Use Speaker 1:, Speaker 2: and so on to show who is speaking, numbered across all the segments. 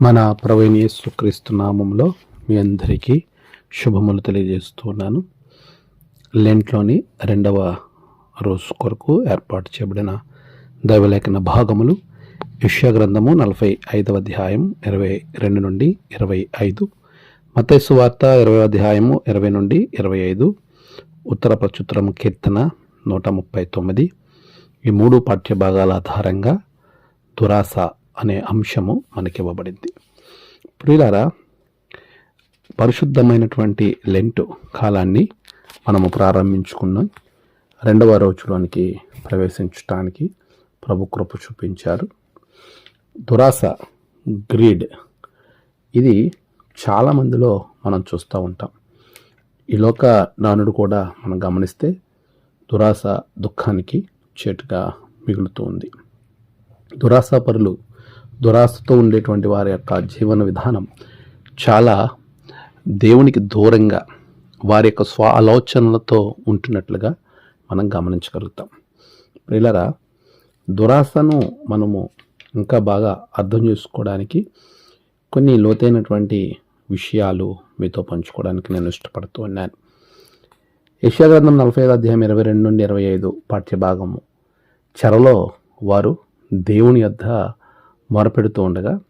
Speaker 1: మన ప్రవీణ్ యేసుక్రీస్తు నామంలో మీ అందరికీ శుభములు తెలియజేస్తున్నాను లెంట్లోని రెండవ రోజు కొరకు ఏర్పాటు చేయబడిన దైవలేఖన భాగములు యెషయా గ్రంథము నలభై ఐదవ అధ్యాయం ఇరవై రెండు నుండి ఇరవై ఐదు మతేసు వార్త ఇరవై అధ్యాయము ఇరవై నుండి ఇరవై ఐదు ఉత్తర ప్రచుత్రం కీర్తన నూట ముప్పై తొమ్మిది. ఈ మూడు పాఠ్య భాగాల ఆధారంగా దురాస అనే అంశము మనకి ఇవ్వబడింది ప్రియులారా పరిశుద్ధమైనటువంటి లెంట్ కాలాన్ని మనము ప్రారంభించుకున్నాం. రెండవ రోజులోనికి ప్రవేశించడానికి ప్రభు కృప చూపించారు. దురాస గ్రీడ్ ఇది చాలా మందిలో మనం చూస్తూ ఉంటాం. ఈ లోక నానుడు కూడా మనం గమనిస్తే దురాస దుఃఖానికి చేటుగా మిగులుతూ ఉంది. దురాస పరులు దురాశతో ఉండేటువంటి వారి యొక్క జీవన విధానం చాలా దేవునికి దూరంగా వారి యొక్క స్వ ఆలోచనలతో ఉంటున్నట్లుగా మనం గమనించగలుగుతాం. ప్రిలరా దురాశను మనము ఇంకా బాగా అర్థం చేసుకోవడానికి కొన్ని లోతైనటువంటి విషయాలు మీతో పంచుకోవడానికి నేను ఇష్టపడుతూ ఉన్నాను. యశాగ్రంథం నలభై ఐదు అధ్యాయం ఇరవై రెండు నుండి ఇరవై ఐదు పాఠ్యభాగము. చెరలో వారు దేవుని యొద్ద మొరపెడుతూ ఉండగా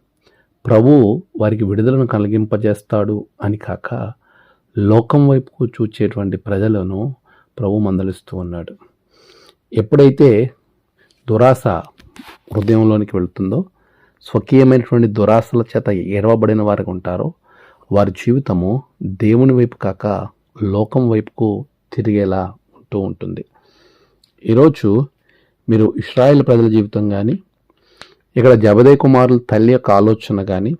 Speaker 1: ప్రభువు వారికి విడుదలను కలిగింపజేస్తాడు అని కాక లోకం వైపుకు చూచేటువంటి ప్రజలను ప్రభు మందలిస్తూ ఉన్నాడు. ఎప్పుడైతే దురాశ హృదయంలోనికి వెళుతుందో స్వకీయమైనటువంటి దురాశల చేత ఎడవబడిన వారికి ఉంటారో వారి జీవితము దేవుని వైపు కాక లోకం వైపుకు తిరిగేలా ఉంటూ ఉంటుంది. ఈరోజు మీరు ఇస్రాయేల్ ప్రజల జీవితం కానీ ఇక్కడ జబదే కుమారుల తల్లి యొక్క ఆలోచన కానీ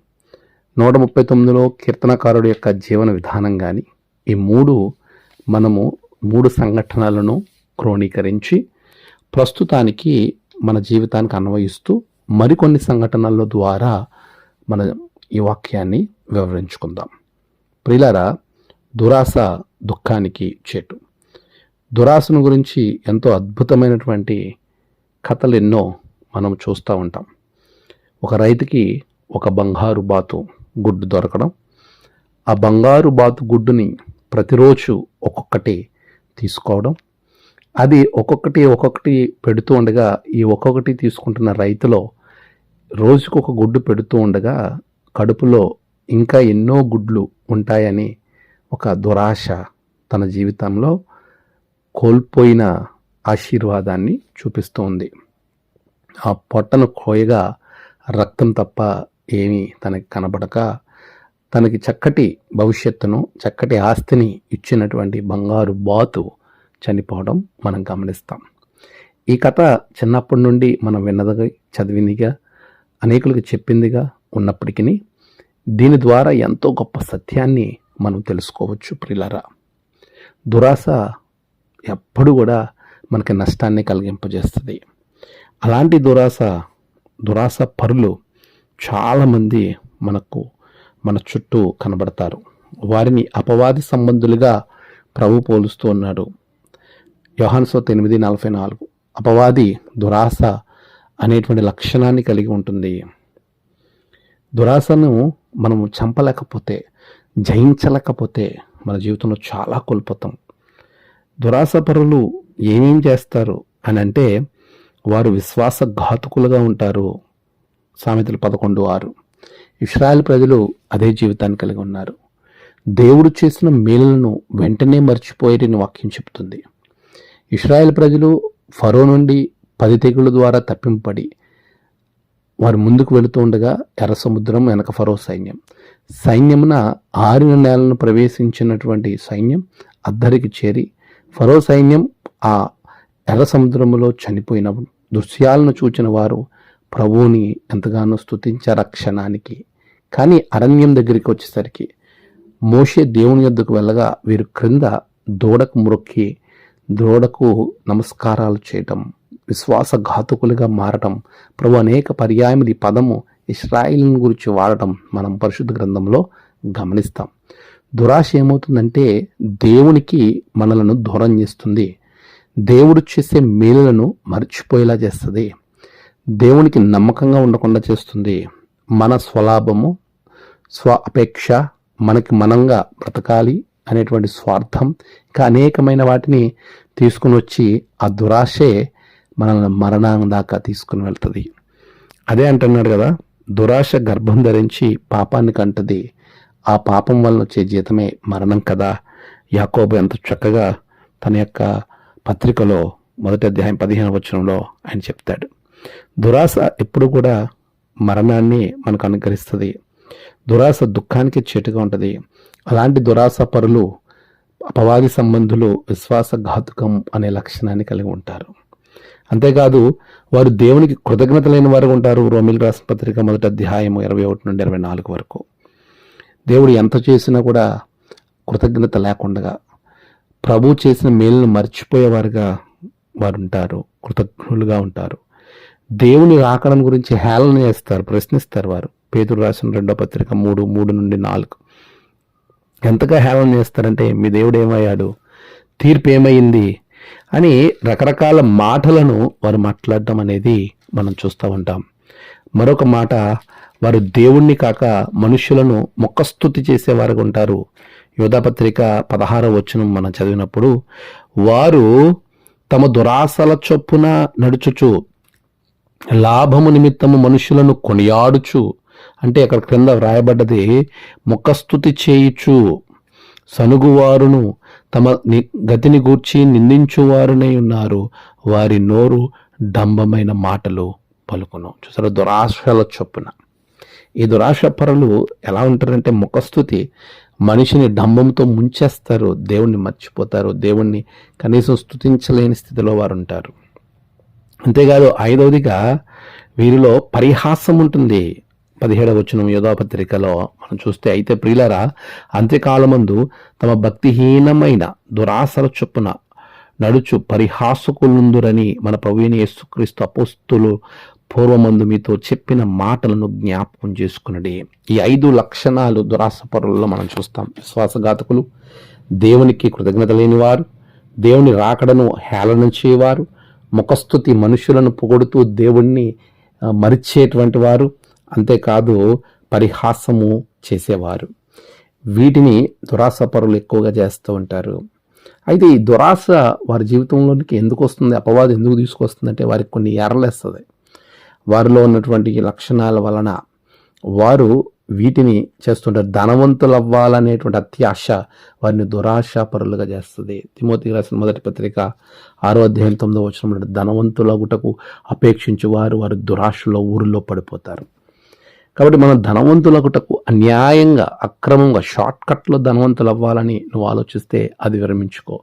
Speaker 1: నూట ముప్పై తొమ్మిదిలో కీర్తనకారుడు యొక్క జీవన విధానం కానీ ఈ మూడు మనము మూడు సంఘటనలను క్రోణీకరించి ప్రస్తుతానికి మన జీవితానికి అన్వయిస్తూ మరికొన్ని సంఘటనల ద్వారా మన ఈ వాక్యాన్ని వివరించుకుందాం. ప్రిలారా దురాశ దుఃఖానికి చేటు. దురాశను గురించి ఎంతో అద్భుతమైనటువంటి కథలు ఎన్నో మనం చూస్తూ ఉంటాం. ఒక రైతుకి ఒక బంగారు బాతు గుడ్డు దొరకడం. ఆ బంగారు బాతు గుడ్డుని ప్రతిరోజు ఒక్కొక్కటి తీసుకోవడం. అది ఒక్కొక్కటి ఒక్కొక్కటి పెడుతూ ఉండగా ఈ ఒక్కొక్కటి తీసుకుంటున్న రైతులో రోజుకు ఒక గుడ్డు పెడుతూ ఉండగా కడుపులో ఇంకా ఎన్నో గుడ్లు ఉంటాయని ఒక దురాశ తన జీవితంలో కోల్పోయిన ఆశీర్వాదాన్ని చూపిస్తూ ఉంది. ఆ పొట్టను కోయగా రక్తం తప్ప ఏమీ తనకి కనబడక తనకి చక్కటి భవిష్యత్తును చక్కటి ఆస్తిని ఇచ్చినటువంటి బంగారు బాతు చనిపోవడం మనం గమనిస్తాం. ఈ కథ చిన్నప్పటి నుండి మనం విన్నదిగా చదివిందిగా అనేకులకు చెప్పిందిగా ఉన్నప్పటికీ దీని ద్వారా ఎంతో గొప్ప సత్యాన్ని మనం తెలుసుకోవచ్చు ప్రిలరా దురాశ ఎప్పుడు కూడా మనకి నష్టాన్ని కలిగింపజేస్తుంది. అలాంటి దురాశ దురాశ పరులు చాలామంది మనకు మన చుట్టూ కనబడతారు. వారిని అపవాది సంబంధులుగా ప్రభు పోలుస్తూ ఉన్నాడు. యోహాన్సో ఎనిమిది నలభై నాలుగు. అపవాది దురాశ అనేటువంటి లక్షణాన్ని కలిగి ఉంటుంది. దురాశను మనము చంపలేకపోతే జయించలేకపోతే మన జీవితంలో చాలా కోల్పోతాం. దురాశపరులు ఏమేం చేస్తారు అని అంటే వారు విశ్వాసఘాతుకులుగా ఉంటారు. సామెతలు పదకొండు ఆరు. ఇస్రాయల్ ప్రజలు అదే జీవితాన్ని కలిగి ఉన్నారు. దేవుడు చేసిన మేలులను వెంటనే మర్చిపోయేటని వాక్యం చెప్తుంది ఇస్రాయల్ ప్రజలు ఫరో నుండి పది తెగుల ద్వారా తప్పింపడి వారు ముందుకు వెళుతూ ఉండగా ఎర్ర సముద్రం వెనక ఫరో సైన్యం. సైన్యమున ఆరిన నేలను ప్రవేశించినటువంటి సైన్యం అద్దరికి చేరి ఫరో సైన్యం ఆ ఎర్ర సముద్రంలో చనిపోయిన దృశ్యాలను చూచిన వారు ప్రభువుని ఎంతగానో స్థుతించారు క్షణానికి. కానీ అరణ్యం దగ్గరికి వచ్చేసరికి మోషే దేవుని యొద్దకు వెళ్ళగా వీరు క్రింద దూడకు మురొక్కి దూడకు నమస్కారాలు చేయటం విశ్వాసఘాతుకులుగా మారటం ప్రభు అనేక పర్యాయములు ఈ పదము ఇస్రాయిల్ని గురించి వాడటం మనం పరిశుద్ధ గ్రంథంలో గమనిస్తాం. దురాశ ఏమవుతుందంటే దేవునికి మనలను దూరం చేస్తుంది. దేవుడు చేసే మేలులను మర్చిపోయేలా చేస్తుంది. దేవునికి నమ్మకంగా ఉండకుండా చేస్తుంది. మన స్వలాభము స్వ అపేక్ష మనకి మనంగా బ్రతకాలి అనేటువంటి స్వార్థం ఇంకా అనేకమైన వాటిని తీసుకుని వచ్చి ఆ దురాశే మనల్ని మరణం దాకా తీసుకుని వెళ్తుంది. అదే అంటున్నాడు కదా దురాశ గర్భం ధరించి పాపాన్ని కంటది. ఆ పాపం వలన వచ్చే జీతమే మరణం కదా. యాకోబు ఎంత చక్కగా తన యొక్క పత్రికలో మొదటి అధ్యాయం పదిహేను వచనంలో ఆయన చెప్తాడు. దురాశ ఎప్పుడు కూడా మరణాన్ని మనకు అనుకరిస్తుంది దురాశ దుఃఖానికి చేటుగా ఉంటుంది. అలాంటి దురాశ పరులు అపవాది సంబంధులు విశ్వాసఘాతుకం అనే లక్షణాన్ని కలిగి ఉంటారు. అంతేకాదు వారు దేవునికి కృతజ్ఞత లేని వారు ఉంటారు రోమిల్ రాసిన పత్రిక మొదటి అధ్యాయం ఇరవై ఒకటి నుండి ఇరవై నాలుగు వరకు. దేవుడు ఎంత చేసినా కూడా కృతజ్ఞత లేకుండా ప్రభు చేసిన మేలును మర్చిపోయేవారుగా వారు ఉంటారు కృతజ్ఞులుగా ఉంటారు. దేవుని రాకడం గురించి హేళన చేస్తారు ప్రశ్నిస్తారు వారు. పేదలు రాసిన రెండో పత్రిక మూడు మూడు నుండి నాలుగు. ఎంతగా హేళన చేస్తారంటే మీ దేవుడు ఏమయ్యాడు? తీర్పు ఏమైంది? అని రకరకాల మాటలను వారు మాట్లాడడం అనేది మనం చూస్తూ ఉంటాం. మరొక మాట వారు దేవుణ్ణి కాక మనుషులను మొక్కస్తుతి చేసేవారుగా ఉంటారు. యోధాపత్రిక పదహార వచనం మనం చదివినప్పుడు వారు తమ దురాశల చొప్పున నడుచుచు లాభము నిమిత్తము మనుషులను కొనియాడుచు అంటే అక్కడ క్రింద వ్రాయబడ్డది ముఖస్థుతి చేయుచు సనుగువారును తమ ని- గతిని గూర్చి నిందించువారునై ఉన్నారు. వారి నోరు డంబమైన మాటలు పలుకును. చూసారా? దురాశల చొప్పున. ఈ దురాశ పరులు ఎలా ఉంటారంటే ముఖస్థుతి మనిషిని డంబంతో ముంచేస్తారు దేవుణ్ణి మర్చిపోతారు దేవుణ్ణి కనీసం స్తుతించలేని స్థితిలో వారు ఉంటారు అంతేకాదు ఐదవదిగా వీరిలో పరిహాసం ఉంటుంది. పదిహేడవ వచనం యోధాపత్రికలో మనం చూస్తే అయితే ప్రియులరా అంత్యకాలమందు తమ భక్తిహీనమైన దురాసల చొప్పున నడుచు పరిహాసకులుందురని మన ప్రవీణ యేసుక్రీస్తు అపోస్తులు పూర్వమందు మీతో చెప్పిన మాటలను జ్ఞాపకం చేసుకున్నది. ఈ ఐదు లక్షణాలు దురాశపరులలో మనం చూస్తాం. విశ్వాసఘాతకులు దేవునికి కృతజ్ఞత లేనివారు దేవుని రాకడను హేళన చేయవారు ముఖస్థుతి మనుషులను పొగుడుతూ దేవుణ్ణి మరిచేటువంటి వారు అంతేకాదు పరిహాసము చేసేవారు. వీటిని దురాశపరులు ఎక్కువగా చేస్తూ ఉంటారు. అయితే ఈ దురాశ వారి జీవితంలోనికి ఎందుకు వస్తుంది? అపవాదం ఎందుకు తీసుకొస్తుంది అంటే వారికి కొన్ని ఎర్రలేస్తుంది. వారిలో ఉన్నటువంటి లక్షణాల వలన వారు వీటిని చేస్తుంటారు. ధనవంతులు అవ్వాలనేటువంటి అత్యాశ వారిని దురాశ పరులుగా చేస్తుంది. తిమోతి రాసిన మొదటి పత్రిక ఆరో అధ్యాయం తొమ్మిదో వచ్చిన ధనవంతులగుటకు అపేక్షించి వారు వారు దురాశలో ఊరిలో పడిపోతారు. కాబట్టి మనం ధనవంతులగుటకు అన్యాయంగా అక్రమంగా షార్ట్ కట్లో ధనవంతులు అవ్వాలని నువ్వు ఆలోచిస్తే అది విరమించుకో.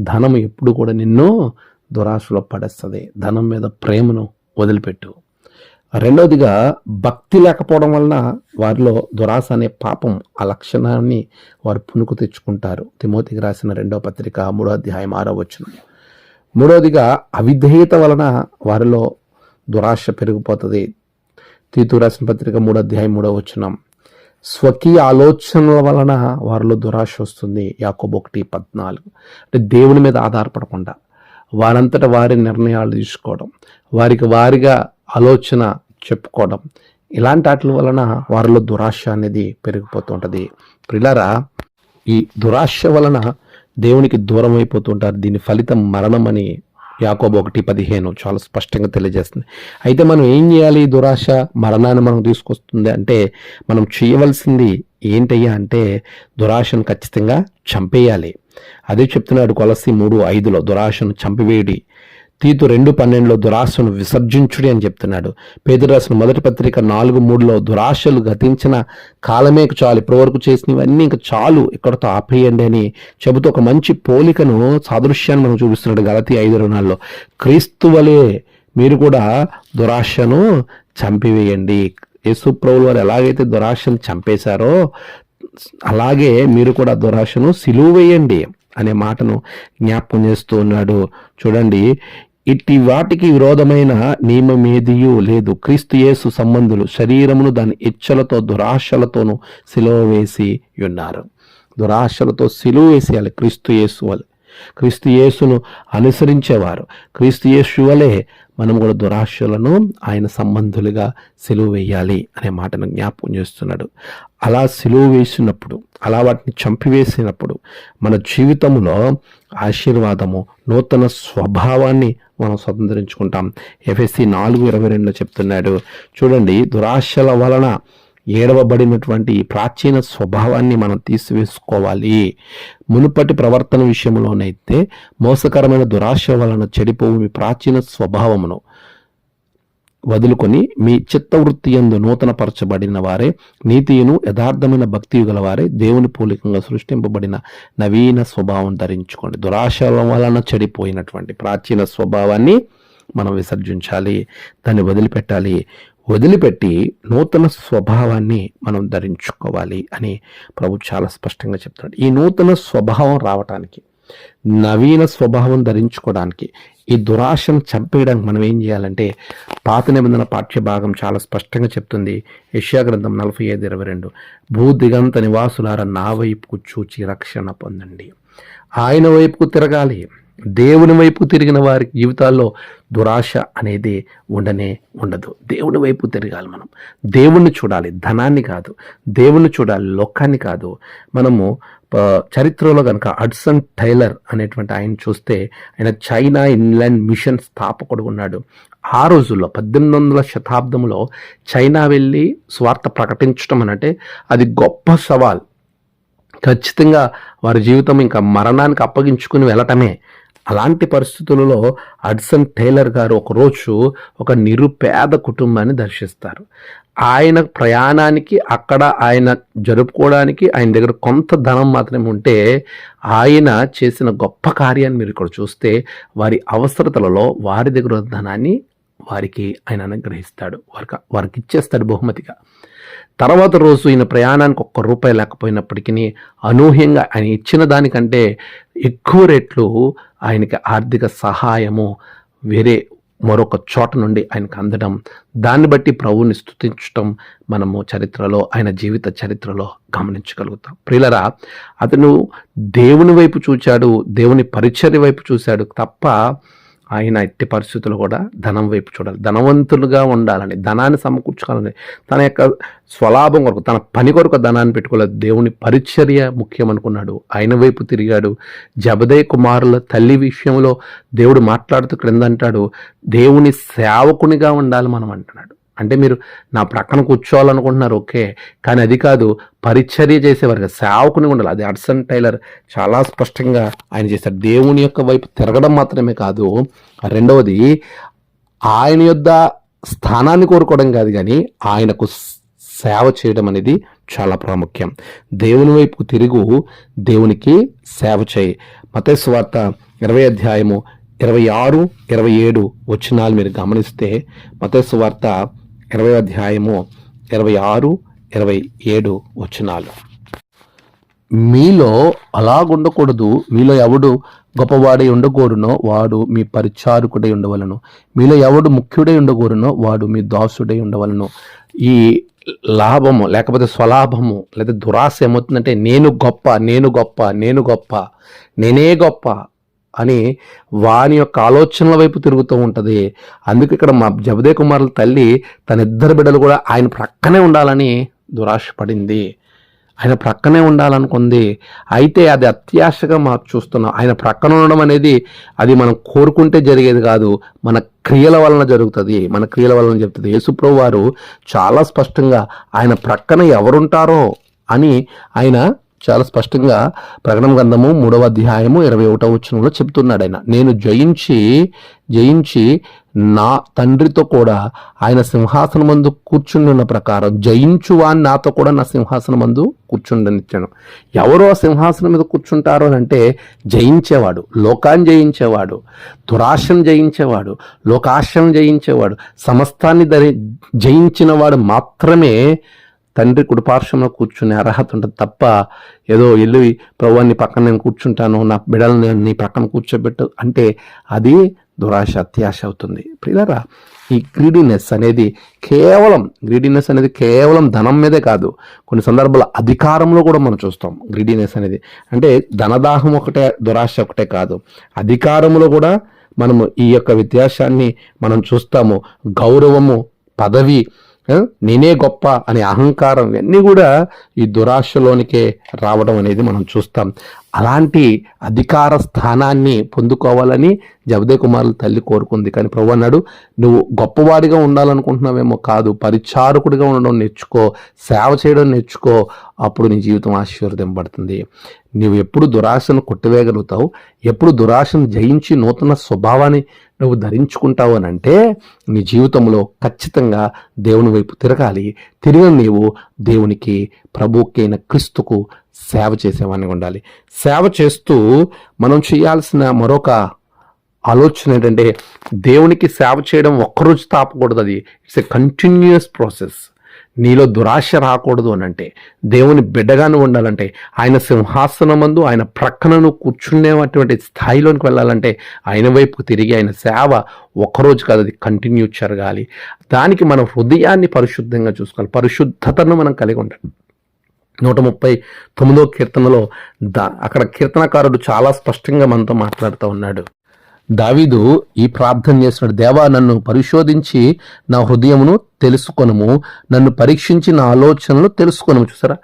Speaker 1: ధనం ఎప్పుడు కూడా నిన్ను దురాశలో పడేస్తుంది. ధనం మీద ప్రేమను వదిలిపెట్టు. రెండవదిగా భక్తి లేకపోవడం వలన వారిలో దురాశ అనే పాపం ఆ లక్షణాన్ని వారు పుణుకు తెచ్చుకుంటారు. తిమోతికి రాసిన రెండవ పత్రిక మూడో అధ్యాయం ఆరో వచ్చిన మూడవదిగా అవిధేయత వలన వారిలో దురాశ పెరిగిపోతుంది. తీతు రాసిన పత్రిక మూడో అధ్యాయం మూడో వచనం. స్వకీయ ఆలోచనల వలన వారిలో దురాశ వస్తుంది. యాకోబ్ ఒకటి పద్నాలుగు. అంటే దేవుని మీద ఆధారపడకుండా వారంతట వారి నిర్ణయాలు తీసుకోవడం వారికి వారిగా ఆలోచన చెప్పుకోవడం. ఇలాంటి వాటి వలన వారిలో దురాశ అనేది పెరిగిపోతూ ఉంటుంది ప్రిలారా ఈ దురాశ వలన దేవునికి దూరం అయిపోతుంటారు. దీని ఫలితం మరణం అని యాకోబు ఒకటి పదిహేను చాలా స్పష్టంగా తెలియజేస్తుంది. అయితే మనం ఏం చేయాలి? దురాశ మరణాన్ని మనం తీసుకొస్తుంది అంటే మనం చేయవలసింది ఏంటయ్యా అంటే దురాశను ఖచ్చితంగా చంపేయాలి. అదే చెప్తున్నాడు కొలసి మూడు ఐదులో దురాశను చంపివేయడి. తీతు రెండు పన్నెండులో దురాశను విసర్జించుడి అని చెప్తున్నాడు. పేదరాసిన మొదటి పత్రిక నాలుగు మూడులో దురాశలు గతించిన కాలమే చాలు ఇప్పటివరకు చేసినవన్నీ ఇంకా చాలు ఇక్కడతో ఆపేయండి అని చెబుతూ ఒక మంచి పోలికను సాదృశ్యాన్ని మనం చూపిస్తున్నాడు గలతి ఐదు రుణాల్లో క్రీస్తు వలె మీరు కూడా దురాశను చంపివేయండి. యేసు ప్రభులు వారు ఎలాగైతే దురాశను చంపేశారో అలాగే మీరు కూడా దురాశను సిలువ వేయండి అనే మాటను జ్ఞాపకం చేస్తూ ఉన్నాడు. చూడండి ఇట్టి వాటికి విరోధమైన నియమమేదియు లేదు. క్రీస్తుయేసు సంబంధులు శరీరమును దాని ఇచ్చలతో దురాశలతోనూ సిలువ వేసి ఉన్నారు. దురాశలతో సిలువ వేసేయాలి క్రీస్తు యేసు క్రీస్తు యేసును అనుసరించేవారు. క్రీస్తు యేసు వలె మనం కూడా దురాశలను ఆయన సంబంధులుగా సెలువు వేయాలి అనే మాటను జ్ఞాపకం చేస్తున్నాడు. అలా సెలువు వేసినప్పుడు అలా వాటిని చంపివేసినప్పుడు మన జీవితంలో ఆశీర్వాదము నూతన స్వభావాన్ని మనం స్వతంత్రించుకుంటాం. ఎఫ్ఎస్సి నాలుగు ఇరవై రెండులో చెప్తున్నాడు. చూడండి దురాశల వలన ఏడవబడినటువంటి ఈ ప్రాచీన స్వభావాన్ని మనం తీసివేసుకోవాలి. మునుపటి ప్రవర్తన విషయంలోనైతే మోసకరమైన దురాశ వలన చెడిపోవు మీ ప్రాచీన స్వభావమును వదులుకొని మీ చిత్తవృత్తి ఎందు నూతనపరచబడిన వారే నీతియును యథార్థమైన భక్తి గలవారే దేవుని పూలికంగా సృష్టింపబడిన నవీన స్వభావం ధరించుకోండి. దురాశల వలన చెడిపోయినటువంటి ప్రాచీన స్వభావాన్ని మనం విసర్జించాలి. దాన్ని వదిలిపెట్టాలి. వదిలిపెట్టి నూతన స్వభావాన్ని మనం ధరించుకోవాలి అని ప్రభు చాలా స్పష్టంగా చెప్తున్నాడు. ఈ నూతన స్వభావం రావటానికి నవీన స్వభావం ధరించుకోవడానికి ఈ దురాశను చంపేయడానికి మనం ఏం చేయాలంటే పాత నిబంధన పాఠ్య భాగం చాలా స్పష్టంగా చెప్తుంది. యష్యా గ్రంథం నలభై ఐదు ఇరవై రెండు. భూదిగంత నివాసులార నా వైపుకు చూచి రక్షణ పొందండి. ఆయన వైపుకు తిరగాలి. దేవుని వైపు తిరిగిన వారి జీవితాల్లో దురాశ అనేది ఉండనే ఉండదు. దేవుని వైపు తిరగాలి మనం. దేవుణ్ణి చూడాలి. ధనాన్ని కాదు. దేవుణ్ణి చూడాలి. లోకాన్ని కాదు. మనము చరిత్రలో కనుక అడ్సన్ టైలర్ అనేటువంటి ఆయన చూస్తే ఆయన చైనా ఇన్లాండ్ మిషన్ స్థాపకుడు ఉన్నాడు. ఆ రోజుల్లో పద్దెనిమిది వందల శతాబ్దంలో చైనా వెళ్ళి స్వార్థ ప్రకటించడం అనంటే అది గొప్ప సవాల్. ఖచ్చితంగా వారి జీవితం ఇంకా మరణానికి అప్పగించుకుని వెళ్ళటమే అలాంటి పరిస్థితులలో అడ్సన్ టైలర్ గారు ఒకరోజు ఒక నిరుపేద కుటుంబాన్ని దర్శిస్తారు. ఆయన ప్రయాణానికి అక్కడ ఆయన జరుపుకోవడానికి ఆయన దగ్గర కొంత ధనం మాత్రమే ఉంటే ఆయన చేసిన గొప్ప కార్యాన్ని మీరు ఇక్కడ చూస్తే వారి అవసరతలలో వారి దగ్గర ధనాన్ని వారికి ఆయన అనుగ్రహిస్తాడు. వారికి వారికి ఇచ్చేస్తాడు బహుమతిగా. తర్వాత రోజు ఈయన ప్రయాణానికి ఒక్క రూపాయి లేకపోయినప్పటికీ అనూహ్యంగా ఆయన ఇచ్చిన దానికంటే ఎక్కువ రేట్లు ఆయనకి ఆర్థిక సహాయము వేరే మరొక చోట నుండి ఆయనకు అందడం. దాన్ని బట్టి ప్రభువుని స్థుతించటం మనము చరిత్రలో ఆయన జీవిత చరిత్రలో గమనించగలుగుతాం. ప్రియులరా అతను దేవుని వైపు చూచాడు దేవుని పరిచర్య వైపు చూశాడు తప్ప ఆయన ఎట్టి పరిస్థితులు కూడా ధనం వైపు చూడాలి. ధనవంతులుగా ఉండాలని ధనాన్ని సమకూర్చుకోవాలని తన యొక్క స్వలాభం కొరకు తన పని కొరకు ధనాన్ని పెట్టుకోలేదు దేవుని పరిచర్య ముఖ్యం అనుకున్నాడు. ఆయన వైపు తిరిగాడు. జబదే కుమారుల తల్లి విషయంలో దేవుడు మాట్లాడుతూ క్రింద అంటాడు దేవుని సేవకునిగా ఉండాలి మనం అంటున్నాడు. అంటే మీరు నా ప్రక్కన కూర్చోవాలనుకుంటున్నారు ఓకే. కానీ అది కాదు పరిచర్య చేసేవారు సేవకుని ఉండాలి. అది అడ్సన్ టైలర్ చాలా స్పష్టంగా ఆయన చేశారు. దేవుని యొక్క వైపు తిరగడం మాత్రమే కాదు. రెండవది ఆయన యొద్ద స్థానాన్ని కోరుకోవడం కాదు కానీ ఆయనకు సేవ చేయడం అనేది చాలా ప్రాముఖ్యం. దేవుని వైపు తిరుగు దేవునికి సేవ చేయి. మతేశ్వార్త ఇరవై అధ్యాయము ఇరవై ఆరు ఇరవై ఏడు వచ్చినాలు మీరు గమనిస్తే మతేశ్వార్త ఇరవై అధ్యాయము ఇరవై ఆరు ఇరవై ఏడు వచనాలు. మీలో అలాగుండకూడదు మీలో ఎవడు గొప్పవాడై ఉండకూడనో వాడు మీ పరిచారకుడై ఉండవలను. మీలో ఎవడు ముఖ్యుడై ఉండకూడనో వాడు మీ దాసుడై ఉండవలను. ఈ లాభము లేకపోతే స్వలాభము లేదా దురాశ ఏమవుతుందంటే నేను గొప్ప నేను గొప్ప నేను గొప్ప నేనే గొప్ప అని వాని యొక్క ఆలోచనల వైపు తిరుగుతూ ఉంటుంది. అందుకు ఇక్కడ మా జబదే కుమారుల తల్లి తన ఇద్దరు బిడ్డలు కూడా ఆయన ప్రక్కనే ఉండాలని దురాశ పడింది. ఆయన ప్రక్కనే ఉండాలనుకుంది. అయితే అది అత్యాశగా మాకు చూస్తున్నాం. ఆయన ప్రక్కన ఉండడం అనేది అది మనం కోరుకుంటే జరిగేది కాదు. మన క్రియల వలన జరుగుతుంది. మన క్రియల వలన చెప్తుంది యేసుప్రభు వారు చాలా స్పష్టంగా ఆయన ప్రక్కన ఎవరుంటారో అని ఆయన చాలా స్పష్టంగా ప్రకటన గ్రంథము మూడవ అధ్యాయము ఇరవై ఒకటవ వచనంలో చెప్తున్నాడు ఆయన. నేను జయించి జయించి నా తండ్రితో కూడా ఆయన సింహాసనం మందు కూర్చుండున్న ప్రకారం జయించు వాని నాతో కూడా నా సింహాసనం మందు కూర్చుండనిచ్చాను. ఎవరో ఆ సింహాసనం మీద కూర్చుంటారు అని అంటే జయించేవాడు లోకాన్ని జయించేవాడు దురాశను జయించేవాడు లోకాశను జయించేవాడు సమస్తాన్ని ధరి జయించిన వాడు మాత్రమే తండ్రి కుడిపార్శ్వంలో కూర్చునే అర్హత ఉంటుంది తప్ప ఏదో వెళ్ళి ప్రభు నీ పక్కన నేను కూర్చుంటాను నా బిడలను నీ పక్కన కూర్చోబెట్టు అంటే అది దురాశ అత్యాశ అవుతుంది. ప్రియులరా ఈ గ్రీడినెస్ అనేది కేవలం గ్రీడినెస్ అనేది కేవలం ధనం మీదే కాదు. కొన్ని సందర్భాల్లో అధికారంలో కూడా మనం చూస్తాం గ్రీడినెస్ అనేది. అంటే ధనదాహం ఒకటే దురాశ ఒకటే కాదు. అధికారంలో కూడా మనము ఈ యొక్క వ్యత్యాసాన్ని మనం చూస్తాము. గౌరవము పదవి నేనే గొప్ప అనే అహంకారం ఇవన్నీ కూడా ఈ దురాశలోనికే రావడం అనేది మనం చూస్తాం. అలాంటి అధికార స్థానాన్ని పొందుకోవాలని జబదే కుమారుల తల్లి కోరుకుంది. కానీ ప్రభు అన్నాడు నువ్వు గొప్పవాడిగా ఉండాలనుకుంటున్నావేమో కాదు పరిచారకుడిగా ఉండడం నేర్చుకో సేవ చేయడం నేర్చుకో అప్పుడు నీ జీవితం ఆశీర్వదింపబడుతుంది. నువ్వు ఎప్పుడు దురాశను కొట్టివేయగలుగుతావు ఎప్పుడు దురాశను జయించి నూతన స్వభావాన్ని నువ్వు ధరించుకుంటావు అని అంటే నీ జీవితంలో ఖచ్చితంగా దేవుని వైపు తిరగాలి. తిరిగిన నీవు దేవునికి ప్రభుకైన క్రీస్తుకు సేవ చేసేవాడిని ఉండాలి. సేవ చేస్తూ మనం చేయాల్సిన మరొక ఆలోచన ఏంటంటే దేవునికి సేవ చేయడం ఒక్కరోజు తాపకూడదు అది ఇట్స్ ఎ కంటిన్యూస్ ప్రాసెస్ నీలో దురాశ రాకూడదు అని అంటే దేవుని బిడ్డగాను ఉండాలంటే ఆయన సింహాసనమందు ఆయన ప్రక్కనను కూర్చునేటువంటి స్థాయిలోనికి వెళ్ళాలంటే ఆయన వైపు తిరిగి ఆయన సేవ ఒక్కరోజు కాదు అది కంటిన్యూ జరగాలి. దానికి మనం హృదయాన్ని పరిశుద్ధంగా చూసుకోవాలి. పరిశుద్ధతను మనం కలిగి ఉండాలి. నూట ముప్పై తొమ్మిదో కీర్తనలో దా అక్కడ కీర్తనకారుడు చాలా స్పష్టంగా మనతో మాట్లాడుతూ ఉన్నాడు. దావీదు ఈ ప్రార్థన చేస్తున్నాడు. దేవా నన్ను పరిశోధించి నా హృదయమును తెలుసుకొనము. నన్ను పరీక్షించి నా ఆలోచనలు తెలుసుకొనము. చూసారా?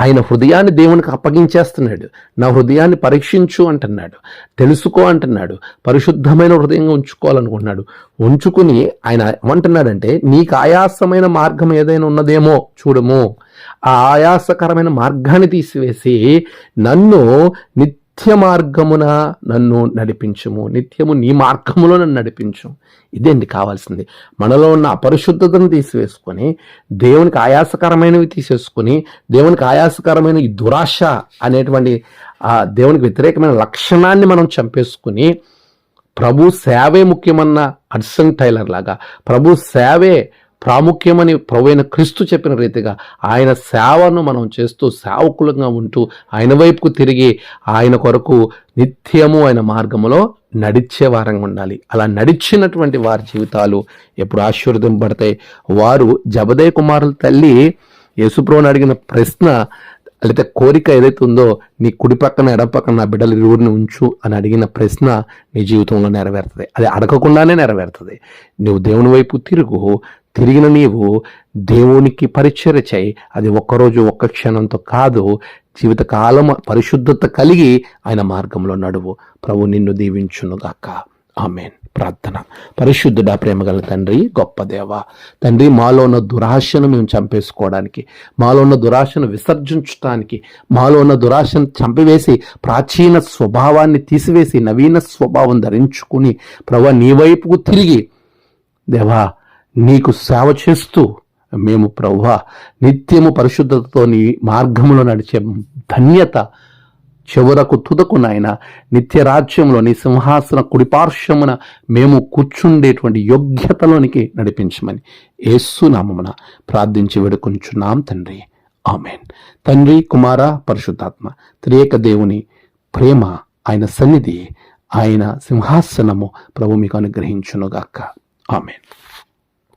Speaker 1: ఆయన హృదయాన్ని దేవునికి అప్పగించేస్తున్నాడు. నా హృదయాన్ని పరీక్షించు అంటున్నాడు. తెలుసుకో అంటున్నాడు. పరిశుద్ధమైన హృదయంగా ఉంచుకోవాలనుకుంటున్నాడు. ఉంచుకుని ఆయన ఏమంటున్నాడంటే నీకు ఆయాసమైన మార్గం ఏదైనా ఉన్నదేమో చూడము. ఆ ఆయాసకరమైన మార్గాన్ని తీసివేసి నన్ను నిత్య మార్గమున నన్ను నడిపించుము. నిత్యము నీ మార్గములో నన్ను నడిపించు ఇదేంటి కావాల్సింది. మనలో ఉన్న అపరిశుద్ధతను తీసివేసుకొని దేవునికి ఆయాసకరమైనవి తీసేసుకొని దేవునికి ఆయాసకరమైన ఈ దురాశ అనేటువంటి ఆ దేవునికి వ్యతిరేకమైన లక్షణాన్ని మనం చంపేసుకుని ప్రభు సేవే ముఖ్యమన్న అడ్సన్ టైలర్ లాగా ప్రభు సేవే ప్రాముఖ్యమని ప్రవైన క్రీస్తు చెప్పిన రీతిగా ఆయన సేవను మనం చేస్తూ సేవకులంగా ఉంటూ ఆయన వైపుకు తిరిగి ఆయన కొరకు నిత్యము ఆయన మార్గములో నడిచే వారంగా ఉండాలి. అలా నడిచినటువంటి వారి జీవితాలు ఎప్పుడు ఆశీర్వదింపబడతాయి. వారు జబదే కుమారుల తల్లి యేసుప్రభుని అడిగిన ప్రశ్న లేకపోతే కోరిక ఏదైతే ఉందో నీ కుడి పక్కన ఎడ పక్కన నా బిడ్డలు ఇరువురిని ఉంచు అని అడిగిన ప్రశ్న నీ జీవితంలో నెరవేరుతుంది. అది అడగకుండానే నెరవేరుతుంది. నువ్వు దేవుని వైపు తిరుగు తిరిగిన నీవు దేవునికి పరిచర్య చేయి. అది ఒక్కరోజు ఒక్క క్షణంతో కాదు. జీవితకాలం పరిశుద్ధత కలిగి ఆయన మార్గంలో నడువు. ప్రభు నిన్ను దీవించునుగాక ఆమెన్. ప్రార్థన. పరిశుద్ధుడా ప్రేమగల తండ్రి గొప్ప దేవ. తండ్రి మాలో ఉన్న దురాశను మేము చంపేసుకోవడానికి మాలో ఉన్న దురాశను విసర్జించడానికి మాలో ఉన్న దురాశను చంపివేసి ప్రాచీన స్వభావాన్ని తీసివేసి నవీన స్వభావం ధరించుకుని ప్రభు నీ వైపుకు తిరిగి దేవా నీకు సేవ చేస్తూ మేము ప్రభువా నిత్యము పరిశుద్ధతతో నీ మార్గములో నడిచే ధన్యత చివరకు తుదకు నాయన. నిత్య రాజ్యంలో నీ సింహాసన కుడిపార్శ్వమున మేము కూర్చుండేటువంటి యోగ్యతలోనికి నడిపించమని ఏసునామమున ప్రార్థించి వేడుకొంచున్నాం తండ్రి. ఆమెన్. తండ్రి కుమార పరిశుద్ధాత్మ త్రియేక దేవుని ప్రేమ ఆయన సన్నిధి ఆయన సింహాసనము ప్రభు మీకు అనుగ్రహించునుగాక. ఆమెన్.